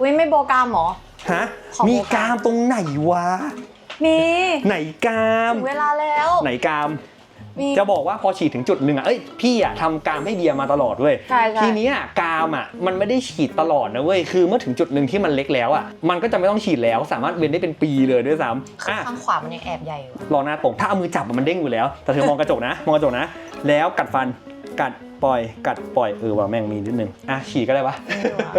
อุ้ยไม่โบกามเหรอ ฮะ ของมีกามตรงไหนวะ มีไหนกาม ถึงเวลาแล้วไหนกาม มี จะบอกว่าพอฉีดถึงจุดหนึ่งอะ เอ้ยพี่อะทำกามให้เบียร์มาตลอดเว้ย ใช่ใช่ ทีเนี้ยกามอะมันไม่ได้ฉีดตลอดนะเว้ย คือเมื่อถึงจุดหนึ่งที่มันเล็กแล้วอะ มันก็จะไม่ต้องฉีดแล้ว สามารถเว้นได้เป็นปีเลยด้วยซ้ำอะ ข้างขวามันยังแอบใหญ่อยู่รอหน้าตรงถ้าเอามือจับอะมันเด้งอยู่แล้ว แต่เธอมองกระจกนะ มองกระจกนะ แล้วกัดฟันกัด ปล่อยกัดปล่อยเออว่าแม่งมีนิดนึงอะฉีดก็ได้ปะไม่รู้อะ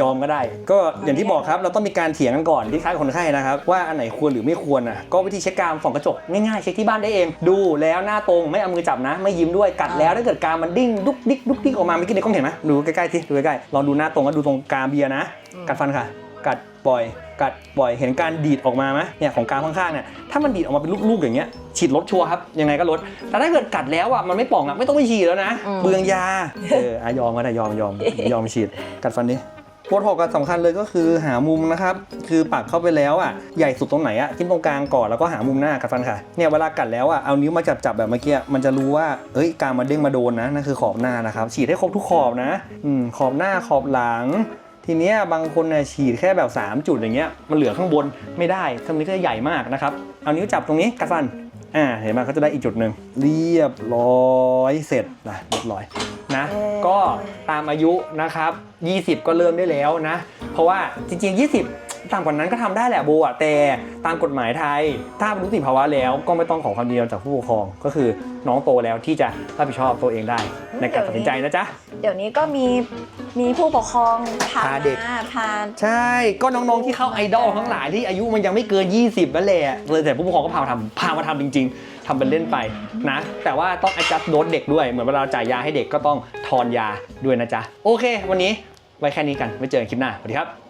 ยอมก็ได้ ก็อย่างที่บอกครับเราต้องมีการเถียงกันก่อนที่ค้ายคนไข้นะครับ ว่าอันไหนควรหรือไม่ควรอะก็วิธีเช็คกรามส่องกระจกง่ายๆเช็คที่บ้านได้เอง ดูแล้วหน้าตรงไม่เอามือจับนะ ไม่ยิ้มด้วยกัดแล้วถ้าเกิดกรามมันดิ้งดุกดิกดุกดิกออกมาเมื่อกี้ในกล้องเห็นไหมดูใกล้ๆที่ดูใกล้ๆลองดูหน้าตรงแล้วดูตรงกรามเบียร์นะอืมกัดฟันค่ะ กัดปล่อย กัดปล่อยเห็นการดีดออกมาไหมเนี่ยของกรามข้างๆเนี่ยถ้ามันดีดออกมาเป็นลูกๆอย่างเงี้ยฉีดลดชัวร์ครับยังไงก็ลดแต่ถ้าเกิดกัดแล้วอะมันไม่ป่องอะไม่ต้องไปฉีดแล้วนะอืมเบืองยาเอออะยอมก็ได้ยอมยอมยอมฉีดกัดฟันดิโปรโทคสำคัญเลยก็คือหามุมนะครับ คือปักเข้าไปแล้วอะใหญ่สุดตรงไหนอะจิ้มตรงกลางก่อนแล้วก็หามุมหน้ากัดฟันค่ะเนี่ยเวลากัดแล้วอะเอานิ้วมาจับจับๆแบบเมื่อกี้มันจะรู้ว่าเอ้ยกลางมันเด้งมาโดนนะนั่นคือขอบหน้านะครับฉีดให้ครบทุกขอบนะอืมขอบหน้าขอบหลัง ทีเนี้ยบางคนเนี่ยฉีดแค่แบบ 3 จุดอย่างเงี้ยมันเหลือข้างบนไม่ได้ตรงนี้ก็จะใหญ่มากนะครับเอานิ้วจับตรงนี้กัดฟันอ่าเห็นไหมเขาจะได้อีกจุดหนึ่งเรียบร้อยเสร็จนะเรียบร้อยนะ ก็ตามอายุนะครับ 20 ก็เริ่มได้แล้วนะ เพราะว่าจริง ๆ 20 ต่ำกว่านั้นก็ทำได้แหละโบอะแต่ตามกฎหมายไทย ถ้ารู้สิภาวะแล้วก็ไม่ต้องขอความยินยอมจากผู้ปกครอง ก็คือน้องโตแล้วที่จะรับผิดชอบตัวเองได้ ในการตัดสินใจนะจ๊ะ เดี๋ยวนี้ก็มีมีผู้ปกครองพาพาเด็กมาพาใช่ก็น้องๆที่เข้าไอดอลทั้งหลายที่อายุมันยังไม่เกิน 20นั่นแหละเลยแต่ผู้ปกครองก็พามาทำพามาทำจริง ๆทำเป็นเล่นไปนะ แต่ว่าต้อง adjust โดสเด็กด้วยเหมือนเวลาเราจ่ายยาให้เด็กก็ต้องทอนยาด้วยนะจ๊ะโอเค วันนี้ไว้แค่นี้กันไว้เจอกันคลิปหน้าสวัสดีครับ